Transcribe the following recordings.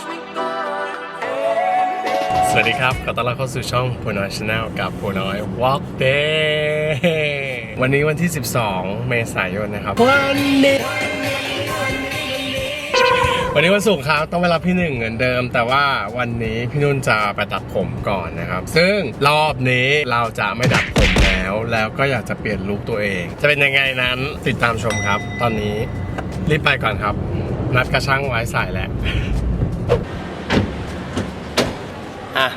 สวัสดีครับ ขอต้อนรับเข้าสู่ช่องพูน้อยชาแนลกับพูน้อย Walk Day วันนี้วันที่ 12 เมษายนนะครับ วันนี้วันนี้วันศุกร์ครับต้องไปรับพี่หนึ่งเหมือนเดิม แต่ว่าวันนี้พี่นุ่นจะไปตัดผมก่อนนะครับ ซึ่งรอบนี้เราจะไม่ดัดผมแล้ว แล้วก็อยากจะเปลี่ยนลุคตัวเอง จะเป็นยังไงนั้นติดตามชมครับ ตอนนี้รีบไปก่อนครับ นัดกระช่างไว้สายแล้ว อะ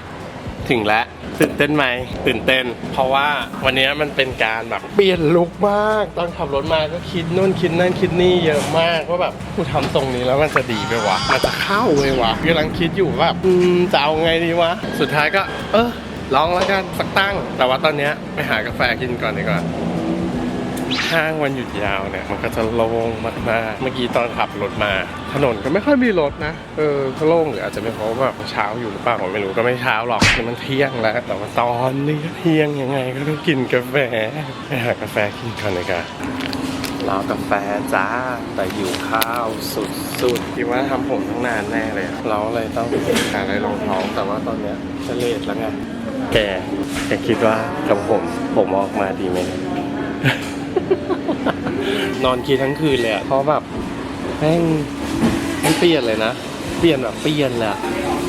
ถึงแล้วตื่นเต้นไหมตื่นเต้น เพราะว่าวันนี้มันเป็นการแบบเปลี่ยนลุคมากตอนขับรถมาก็คิดนู่นคิดนั่นคิดนี่เยอะมากว่าแบบกูทำทรงนี้แล้วมันจะดีไหมวะมันจะเข้าไหมวะกำลังคิดอยู่ว่าแบบอืมจะเอาไงดีวะสุดท้ายก็ เออลองแล้วกันสักตั้ง แต่ว่าตอนนี้ไปหากาแฟกินก่อนดีกว่า ห้างวันหยุดยาวเนี่ย มันก็จะโล่งมากๆ เมื่อกี้ตอนขับรถมา ถนนก็ไม่ค่อยมีรถนะ เออก็โล่งหรืออาจจะเป็นเพราะว่าแบบเช้าอยู่หรือเปล่าผมไม่รู้ก็ไม่เช้าหรอกมันเที่ยงแล้ว แต่ว่าตอนนี้เที่ยงยังไงก็ต้องกินกาแฟไปหากาแฟกินก่อนเลยกันรอกาแฟจ้า แต่อยู่ข้าวสุดๆคิดว่าทำผมทั้งนานแน่เลยเราเลยต้องหาอะไรรองท้องแต่ว่าตอนเนี้ยจะเลทแล้วไงแกแกคิดว่ากับผมผมออกมาดีไหม นอนคิดทั้งคืนเลยอะเพราะแบบแม่งมันเปลี่ยนเลยนะ เปลี่ยนแบบเปลี่ยนเลยอะ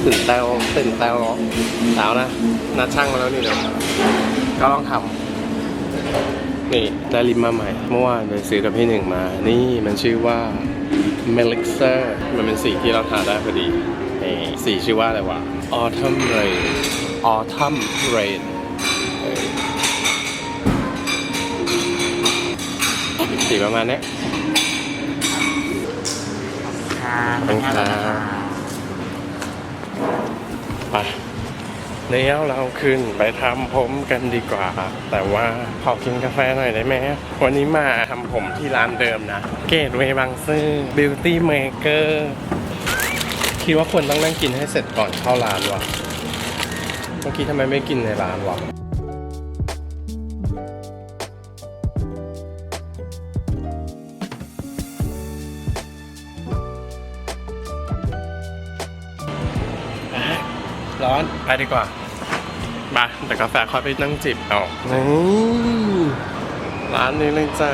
ตื่นเต้าตื่นเต้าเช้านะนัดช่างมาแล้วนี่เนาะก็ลองทำนี่ได้ลิมมาใหม่ เมื่อวานไปซื้อกับพี่หนึ่งมา นี่มันชื่อว่า m e l i x e r มันเป็นสีที่เราทาได้พอดีนี่สีชื่อว่าอะไรวะ Autumn Rain Autumn Rain สีประมาณเนี้ยขอบคุณครับไปเดี๋ยวเราขึ้นไปทำผมกันดีกว่า แต่ว่าขอกินกาแฟหน่อยได้ไหมวันนี้มาทำผมที่ร้านเดิมนะ เกตเวย์บางซื่อ Beauty Maker คิดว่าควรต้องนั่งกินให้เสร็จก่อนเข้าร้านวะเมื่อกี้ทำไมไม่กินในร้านวะ ร้อน ไปดีกว่ามาแต่กาแฟค่อยไปนั่งจิบเอานี่ร้านนี้เลยจ้า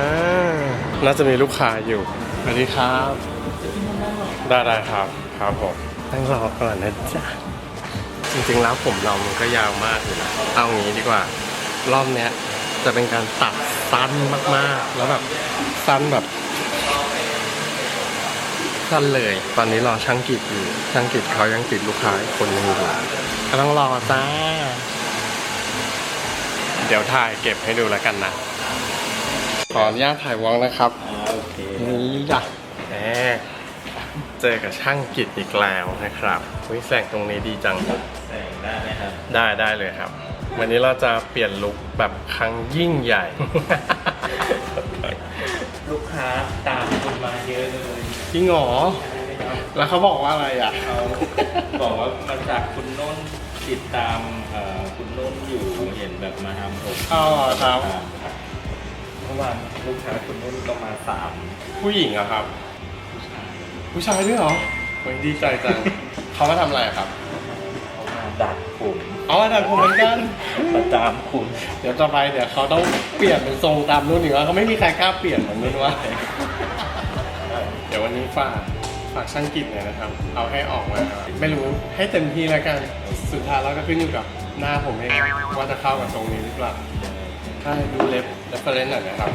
น่าจะมีลูกค้าอยู่ สวัสดีครับ ได้ได้ครับ ครับผมตั้งรอก่อนนะจ๊ะ จริงๆแล้วผมเรามันก็ยาวมากอยู่นะเอางี้ดีกว่า รอบเนี้ยจะเป็นการตัดสั้นมากๆ แล้วแบบสั้นแบบ สั้นเลย ตอนนี้รอช่างกิจอยู่ ช่างกิจเขายังติดลูกค้าอีกคนหนึงอยู่ก็ต้องรอจ้า เดี๋ยวถ่ายเก็บให้ดูแล้วกันนะ ขออนุญาตถ่ายวอล์กนะครับ โอเคนี่จ้ะแหมเจอกับช่างกิจอีกแล้วนะครับวิแสงตรงนี้ดีจัง แสงได้ไหมครับ ได้ได้เลยครับ วันนี้เราจะเปลี่ยนลุคแบบครั้งยิ่งใหญ่ลูก ค้าตามคุณมาเยอะเลยจริงเหรอ แล้วเขาบอกว่าอะไรอะ เขาบอกว่ามาจากคุณนุ่นติดตามเอ่อคุณนุ่นอยู่เห็นแบบมาทำผมอ๋อครับ เมื่อวานลูกค้าคุณนุ่นก็มาสามผู้หญิงเหรอะครับ ผู้ชายผู้ชายด้วยเหรอโอ้ยดีใจจัง เขามาทำอะไรอะครับ เขามาดัดผม เอาอาจารย์ผมเหมือนกันมาตามคุณเดี๋ยวต่อไปเดี๋ยวเขาต้องเปลี่ยนเป็นทรงตามรุ่นอีกว่าเขาไม่มีใครกล้าเปลี่ยนเหมือนรุ่นว่า เดี๋ยววันนี้ฝากฝากช่างกิจหน่อยนะครับ เอาให้ออกมาไม่รู้ให้เต็มที่แล้วกัน สุดท้ายแล้วก็ขึ้นอยู่กับหน้าผมเองว่าจะเข้ากับทรงนี้หรือเปล่าใช่ดูเล็บเรฟเฟรนซ์หน่อยนะครับ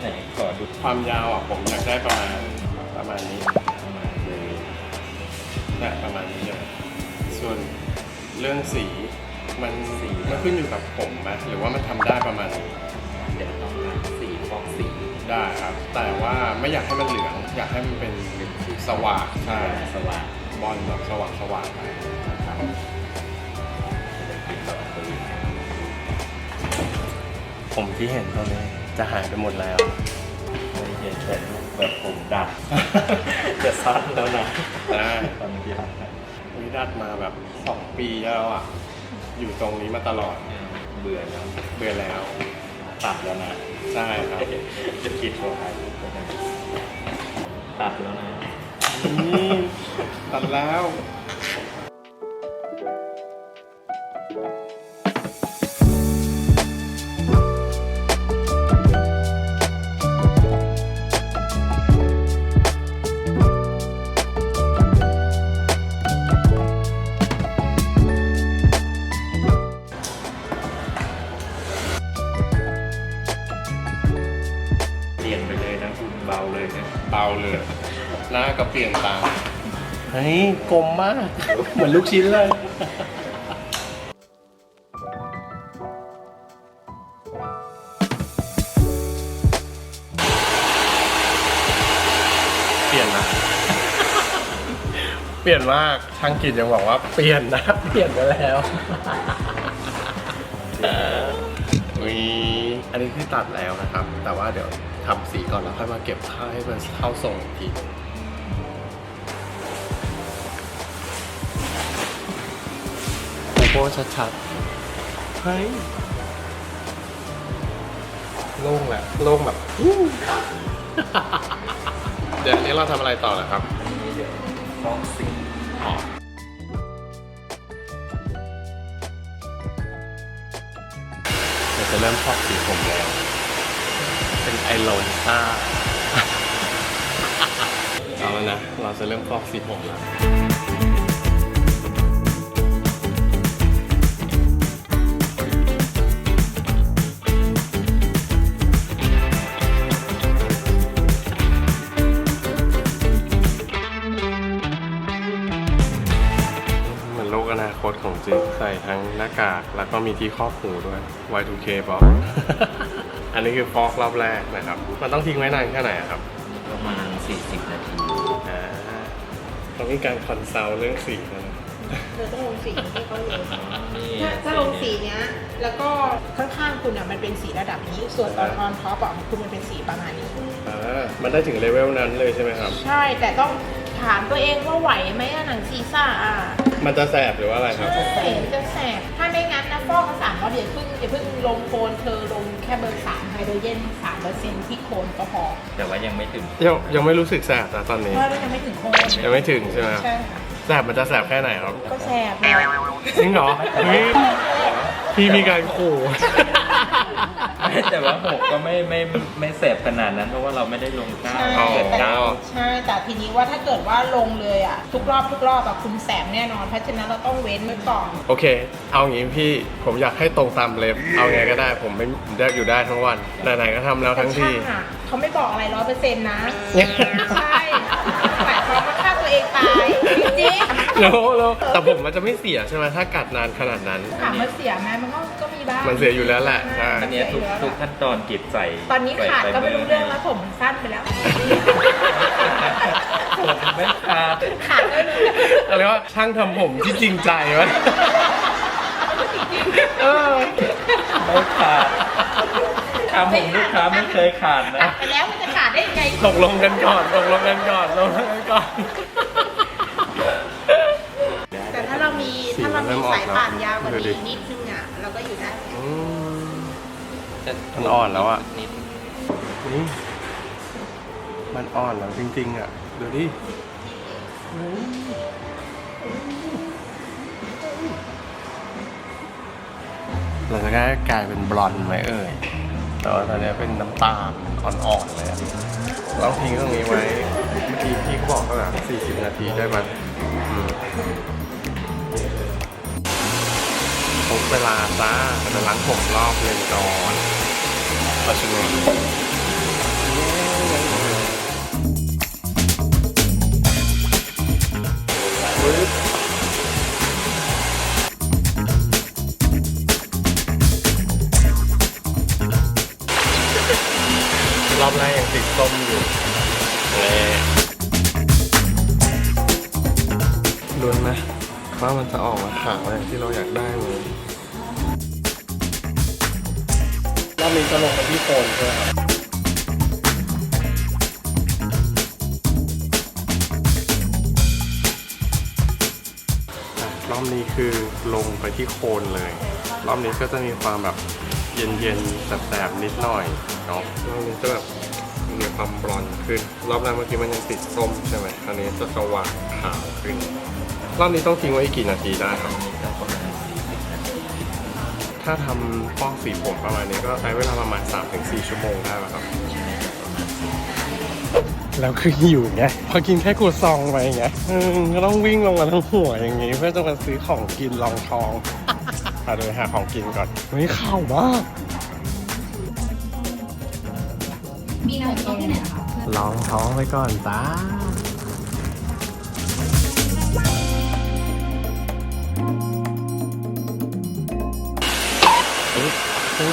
ไหนขอดูความยาวอะผมอยากได้ประมาณประมาณนี้ประมาณเลยนะประมาณนี้เลยส่วน เรื่องสีมันสี มันขึ้นอยู่กับผมไหมหรือว่ามันทำได้ประมาณนี้เดี๋ยวต้องหาสีฟอกสีได้ครับ แต่ว่าไม่อยากให้มันเหลือง อยากให้มันเป็นสว่างใช่สว่างบอลแบบสว่างสว่างๆไปนะครับจะกินแบบปืนผมที่เห็นตอนนี้จะหายไปหมดแล้ว ไม่เห็นแต่รูปแบบผมดัด จะสั้นแล้วนะได้ตอนที่หัดนะ วิดัดมาแบบ สองปีแล้วอะ อยู่ตรงนี้มาตลอด เบื่อแล้วเบื่อแล้ว ตัดแล้วนะใช่ครับจะคิดว่าถ่ายรูปก็ได้ตัดแล้วนะนี่ตัดแล้ว ฮ้ยกลมมาก เหมือนลูกชิ้นเลย เปลี่ยนนะ เปลี่ยนมากช่างกิจยังบอกว่าเปลี่ยนนะ เปลี่ยนไปแล้วอุ้ยอันนี้คือตัดแล้วนะครับ แต่ว่าเดี๋ยวทำสีก่อนแล้วค่อยมาเก็บค่าให้มันเข้าทรงอีกที กโก้ชัดๆ เฮ้ย โล่งแหละ โล่งแบบเดี๋ยวอันนี้เราทำอะไรต่อนะครับฟอกสีอ๋อเดี๋ยวจะเริ่มพอกสีผมแล้ว เป็นไอโลนซ่าเอาแล้วนะ เราจะเริ่มฟอกสีผมแล้ว ใส่ทั้งหน้ากากแล้วก็มีที่ครอบหูด้วย Y2K บอก อันนี้คือฟอกรอบแรกนะครับ มันต้องทิ้งไว้นานแค่ไหนอะครับ ประมาณ 40 นาทีอ่าต้องมีการคอนซัลท์เรื่องสีนะเธอต้องลงสีที่เขาอยู่นี่ถ้าถ้าลงสีเนี้ย แล้วก็ข้างๆคุณอะมันเป็นสีระดับนี้ ส่วนตอนออนท็อปอะคุณมันเป็นสีประมาณนี้ อ่ามันได้ถึงเลเวลนั้นเลยใช่ไหมครับ ใช่แต่ต้องถามตัวเองว่าไหวไหมอะหนังซีซ่าอะ มันจะแสบหรือว่าอะไรครับใช่จะแสบ ถ้าไม่งั้นนะฟอกภาษาเขาเดี๋ยวเพิ่งอย่าเพิ่งลงโคนเธอลงแค่เบอร์สามไฮโดรเจนสามเปอร์เซ็นต์ที่โคนก็พอแต่ว่ายังไม่ถึง ยังยังไม่รู้สึกแสบนะตอนนี้เพราะว่ายังไม่ถึงโคนยังไม่ถึงใช่ไหมครับใช่ค่ะ แสบมันจะแสบแค่ไหนครับ ก็แสบเลยจริงเหรอเฮ้ยพี่มีการขู่ แต่ว่าหกก็ไม่ไม่ไม่เสพขนาดนั้น เพราะว่าเราไม่ได้ลงก้าวใช่อ๋อ เกิดแต่ก้าวใช่ แต่ทีนี้ว่าถ้าเกิดว่าลงเลยอะ ทุกรอบทุกรอบอะคุณแสบแน่นอน เพราะฉะนั้นเราต้องเว้นไว้ก่อน โอเค เอางี้พี่ ผมอยากให้ตรงตามเล็บ เอาไงก็ได้ ผมไม่ได้อยู่ได้ทั้งวัน ไหนๆก็ทำแล้วแต่ทั้งทีช่างอะเขาไม่บอกอะไรร้อยเปอร์เซ็นต์นะเนี่ยใช่หมายความว่าฆ่าตัวเองตายจริงแล้วแล้วแต่ผมมันจะไม่เสียใช่ไหมถ้ากัดนานขนาดนั้นถามมันเสียไหมมันก็ก็มี บ้าง มันเสียอยู่แล้วแหละใช่อันเนี้ยทุกทุกขั้นตอนกิบใส่ตอนนี้ขาดก็ไม่รู้เรื่องแล้วผมมันสั้นไปแล้ว ผมไม่ขาดขาดก็ไม่รู้เรื่องเขาเรียกว่าช่างทำผมที่จริงใจวะเออไม่ขาดทำผมลูกค้าไม่เคยขาดนะ ตัดไปแล้วมันจะขาดได้ยังไงตกลงกันก่อนตกลงกันก่อนตกลงกันก่อน แต่ถ้าเรามีสีถ้าเรามันเริ่มีมออกสายป่านยาวกว่าดูดินี้นิดนึงอะเรา ก็อยู่ได้อืมมันอ่อนแล้วอะ นิดนี่มันอ่อนแล้วจริง ๆ อะ ดูดิเราจะกลายเป็นบลอนด์ไหมเอ่ยแต่ว่าตอนนี้เป็นน้ำตาลอ่อน ๆ เลยอะเราทิ้งตรงนี้ไว้เมื่อกี้พี่เขาบอกว่าแบบ40 นาทีได้มันอืม ครบเวลาจ้าจะล้างผมรอบเลยก่อนปัจจุบันรอบแรกยังติดส้มอยู่เลยลุ้นไหมว่ามันจะออกมาขาวอย่างที่เราอยากได้ไหม รอบนี้จะลงไปที่โคนใช่ไหมครับอะรอบนี้คือลงไปที่โคนเลย รอบนี้ก็จะมีความแบบเย็นๆแสบๆนิดหน่อยเนาะรอบนี้จะแบบมีความบลอนขึ้น รอบแรกเมื่อกี้มันยังติดส้มใช่ไหมคราวนี้จะสว่างขาวขึ้น รอบนี้ต้องทิ้งไว้กี่นาทีได้ครับ ถ้าทำฟอกสีผมประมาณนี้ก็ใช้เวลาประมาณ 3-4 ชั่วโมงได้แล้วครับ แล้วคือหิวไงพอกินแค่กูซองไปไงเออก็ต้องวิ่งลงมาทั้งหัวอย่างงี้ เพื่อจะมาซื้อของกินรองท้องเอาเดี๋ยวไปหาของกินก่อนเฮ้ยข่าวมากมีน้ำต้มที่ไหนนะคะ ลองท้องไปก่อนจ้า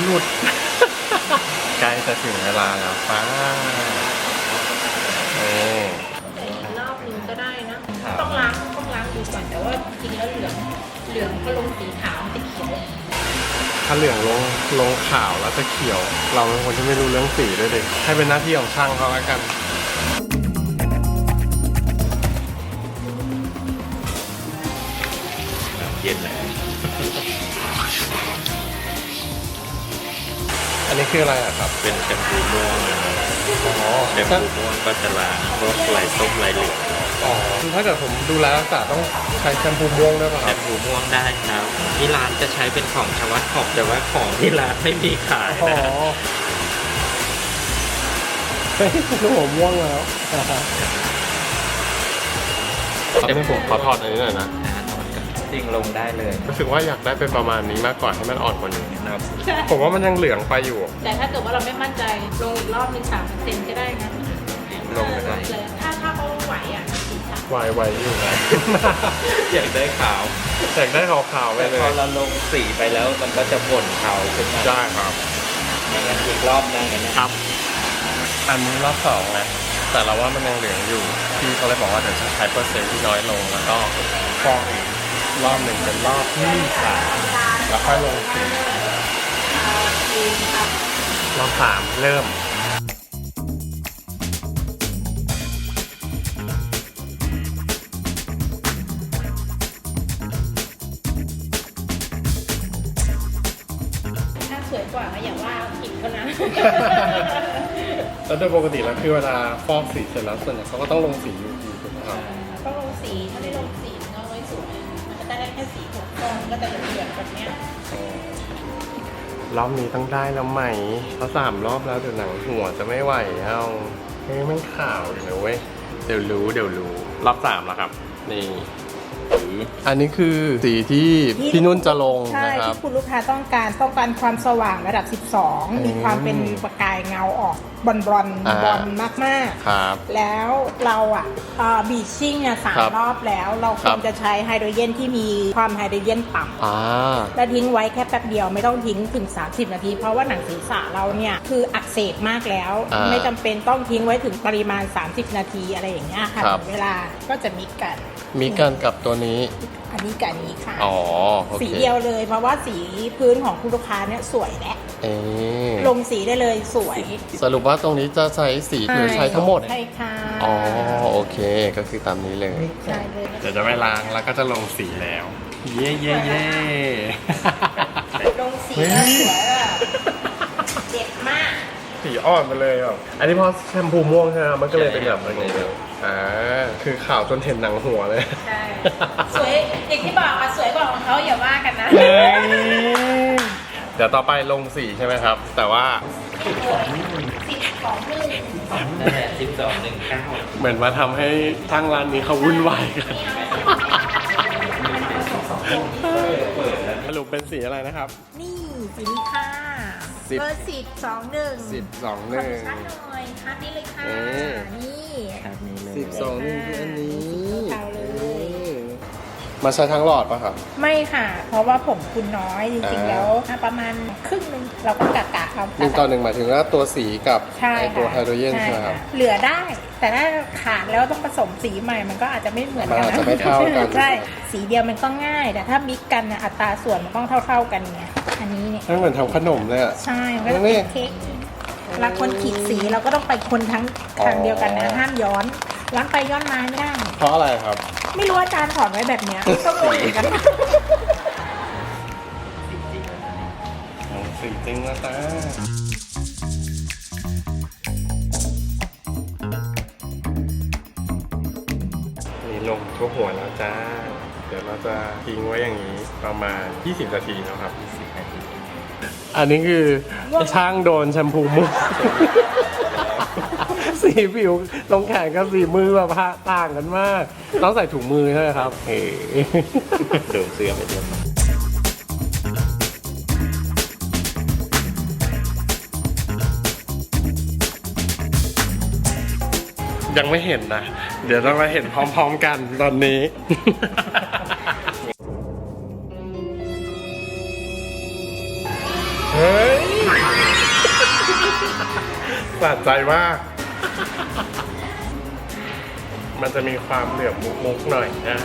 หลุด ใกล้จะถึงเวลาแล้วป้าเอ้แต่อีกรอบนึงก็ได้นะ ต้องล้างต้องล้างดูก่อนแต่ว่าจริงแล้วเหลือง เหลืองก็ลงสีขาวมันจะเขียวถ้าเหลืองลงลงขาวแล้วจะเขียว เราเป็นคนที่ไม่รู้เรื่องสีด้วยเด็กให้เป็นหน้าที่ของช่างเขาแล้วกันน้ำเย็นแล้ว คืออะไรอะครับ เป็นแชมพูม่วงนะครับอ๋อแชมพูม่วงก็จะล้างพวกลายส้มลายเหลืองอ๋อคือถ้าเกิดผมดูแลรักษาต้องใช้แชมพูม่วงด้วยป่ะแชครับมพูม่วงได้ครับที่ร้านจะใช้เป็นของชวัตขอบแต่ว่าของที่ร้านไม่มีขายอ๋อนะเฮ้ยลูกผมม่วงแล้วตอนนี้ผมขอถอดอันนี้หน่อยนะ จริงลงได้เลยรู้สึกว่าอยากได้เป็นประมาณนี้มากกว่าให้มันอ่อนกว่านี้นะครับ ผมว่ามันยังเหลืองไปอยู่ แต่ถ้าเกิดว่าเราไม่มั่นใจลงอีกรอบหนึงสามเปอร์เซ็นต์ก็ได้นะลงไปได้ เลยถ้าถ้าเขาไหวอะสีขาววายไวอยู่นะ อยากได้ขาว อยากได้ขาวๆไปแต่เลพอยเราลงสีไปแล้วมันก็จะบ่นขาวขึ้นมาได้ครับอย่างนั้นอีกรอบได้ไหมเนี่ยครับ อันนี้รอบสองนะแต่เราว่ามันยังเหลืองอยู่พี่เขาเลยบอกว่าเดี๋ยวจะใช้เปอร์เซ็นต์ที่น้อยลงแล้วก็ฟอกอีก รอบหนึ่งเป็นรอบที่สามแล้วค่อยลงสีรอบสามเริ่มถ้าสวยกว่าก็อย่าว่าผิดเขานะแล้วโดยปกติแล้วคือเวลาฟอกสีเสร็จแล้วส่วนใหญ่เขาก็ต้องลงสีอยู่ดีถูกไหมครับ ก็จะเหลืองๆแบบเนี้ยรอบนี้ต้องได้แล้วไหมเพราะสามรอบแล้วเดี๋ยวหนังหัวจะไม่ไหวเอาเฮ้ยมันขาวอยู่นะเว้ยเดี๋ยวรู้เดี๋ยวรู้ รอบสามแล้วครับ นี่ อันนี้คือสีที่พี่นุ่นจะลงใช่นะครับ ที่คุณลูกค้าต้องการต้องการความสว่างระดับ 12 มีความเป็นประกายเงาออกบอลบอลอ่า บอลมากครับ ๆ แล้วเราอะบีชิ่งอะสามครับรอบแล้ว เราคครัวบ รจะใช้ไฮโดรเจนที่มีความไฮโดรเจนต่ำ อ่า แล้วทิ้งไว้แค่แป๊บเดียวไม่ต้องทิ้งถึง 30 นาที เพราะว่าหนังศีรษะเราเนี่ยคืออักเสบมากแล้ว อ่าไม่จำเป็นต้องทิ้งไว้ถึงปริมาณ 30 นาทีอะไรอย่างเงี้ยค่ะครับ เวลาก็จะมิกกัน มีกันกับตัวนี้ อันนี้กับอันนี้ค่ะ อ๋อโอเคสีเดียวเลยเพราะว่าสีพื้นของคุณลูกค้าเนี่ยสวยและเอ๊ะลงสีได้เลยสวยสรุปว่าตรงนี้จะใช้สีหรือใช้ทั้งหมด ใช่ค่ะอ๋อโอเคก็คือตามนี้เลย ใช่เลยเดี๋ยวจะไปล้างแล้วก็จะลงสีแล้ว เย่เย่เย่ลงสีแล้วสวยอะเด็ดมาก สีอ่อนไปเลยอะ อันนี้เพราะแชมพูม่วงใช่ไหมมันก็เลยเป็นแบบนี้ อ่าคือขาวจนเห็นหนังหัวเลย ใช่ สวยอย่างที่บอกอะสวยกว่าของเขาอย่าว่ากันนะเฮ้ยเดี๋ยวต่อไปลงสีใช่ไหมครับ แต่ว่าสิบของหนึ่งนั่นแหละสิบสองหนึ่งเก้าเหมือนมาทำให้ทางร้านนี้เขาวุ่นวายกันสรุปเป็นสีอะไรนะครับ นี่สีนี้ค่ะสิบ เบอร์สิบสองหนึ่งสิบสองหขอนึ่ดูงชัดหน่อยครับนี่เลยค่ะเอ๊ะนี่ ครับนี้เลย สิบสองหนึ่งคืออันนี้สีขาวๆเลย มาใช้ทั้งหลอดปะครับ ไม่ค่ะ เพราะว่าผมคุณน้อยจริงๆอ่าแล้วประมาณครึ่งหนึงเราก็กะกะเอาหนึ่งต่อหนึ่งหมายถึงว่าตัวสีกับใช่ไอค่ะตัวไฮโดรเจนใช่ใช่ไหมครับค่ะเหลือได้ แต่ถ้าขาดแล้วต้องผสมสีใหม่มันก็อาจจะไม่เหมือนกันมันอาจนะจะไม่เท่ากัน ใช่สีเดียวมันก็ง่าย แต่ถ้ามิกกันน่ะอัตราส่วนมันต้องเท่า ๆกันไงอันนี้เนี่ยมันเหมือนทำขนมเลยอะ ใช่มันก็จะเป็นเค้กเวลาคนขีดสีเราก็ต้องไปคนทั้งทางเดียวกันนะ ห้ามย้อน ล้างไปย้อนไม้ไม่ได้ เพราะอะไรครับ ไม่รู้อาจารย์สอนไว้แบบเนี้ยต้องเหมืนกันสีจริงนะตานี่ลงทั่วหัวแล้วจ้า เดี๋ยวเราจะทิ้งไว้อย่างนี้ประมาณ 20 นาทีนะครับ อันนี้คือช่างโดนแชมพูมุก สีผิวตรงแขนกับสีมือแบบต่างกันมาก ต้องใส่ถุงมือใช่ไหมครับเอ๋โดนเสื้อไปเรียบร้อยยังไม่เห็นนะ เดี๋ยวต้องมาเห็นพร้อมๆกันตอนนี้ เฮ้ยสะใจมาก มันจะมีความเหลือบมุกๆหน่อยนะ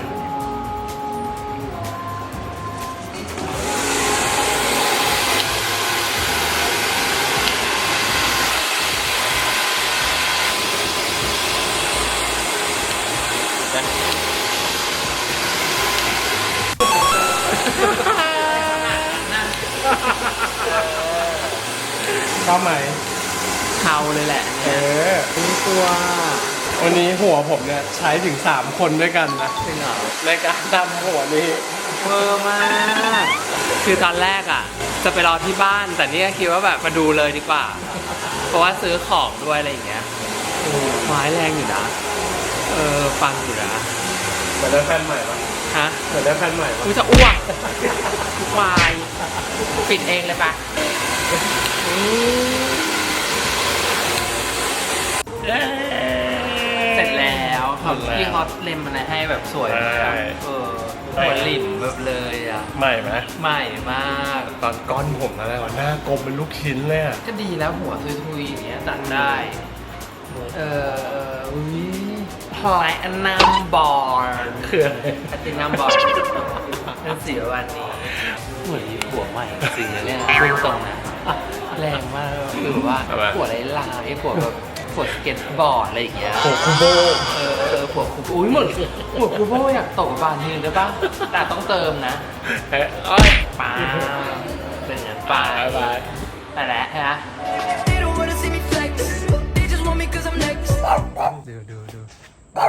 ชอบไหมเทาเลยแหละ เออนี่ตัว วันนี้หัวผมเนี่ยใช้ถึง 3 คนด้วยกันนะจริงเหรอในการทำหัวนี้เวอร์มาก คือตอนแรกอะ จะไปรอที่บ้าน แต่นี่ก็คิดว่าแบบมาดูเลยดีกว่า เพราะว่าซื้อของด้วยอะไรอย่างเงี้ยไม้แรงอยู่นะ เออฟังอยู่นะเหมือนได้แฟนใหม่ปะฮะเหมือนได้แฟนใหม่ปะกูจะอ้วกควายปิดเองเลยปะเสร็จ แล้วครับพี่ฮอตเลมอะไรให้แบบสวยมากเออหัวหลินแบบเลยอะ ใหม่ไหมใหม่มาก ตอนก้อนผมอะไรวะหน้ากลมเป็นลูกชิ้นเลยอะก็ดีแล้วหัวทุยๆอย่างเงี้ยตัดได้ เออเอออุ้ยพลายอันนัมบอร์คืออะไรอัตินัมบอร์เป็นสีวันนี้เหมือนมีผัวใหม่จริงนะเนี่ยพูดตรงนะแรงมากคือว่าผัวไร้ลายผัวแบบผัวสเก็ตบอร์ดอะไรอย่างเงี้ยโอ้คูโบเออ เออผัวคูอุ้ยเหมือนผัวคูโบอยากตกบานทีนึงได้ปะแต่ต้องเติมนะเอ้ยเอ้ยป้าเป็นอย่างนั้นไปบายบายไปแล้วฮะ They don't wanna see me flex. They just want me cause I'm next. ดูดูดู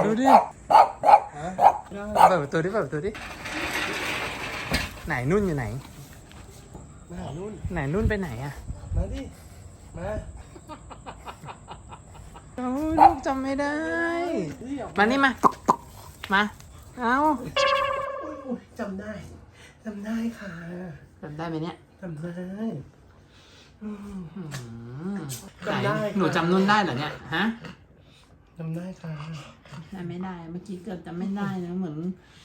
ดูดิเปิดประตูดิเปิดประตูดิไหนนุ่นอยู่ไหน มานุ่นไหนนุ่นไปไหนอะมาดิ มา โอ้ยลูกจำไม่ได้ มานี่มามา เอาอุ๊ยจำได้จำได้ค่ะจำได้ไหมเนี่ยจำได้อืมจำได้หนูจำนุ่นได้เหรอเนี่ยฮะจำได้ค่ะจำไม่ได้ เมื่อกี้เกือบจำไม่ได้นะเหมือน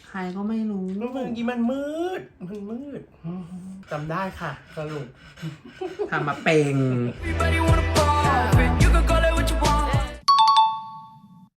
ใครก็ไม่รู้แล้วเมื่อกี้มันมืด มันมืดจำได้ค่ะสรุป ทำมาเป่ง Everybody wanna ball.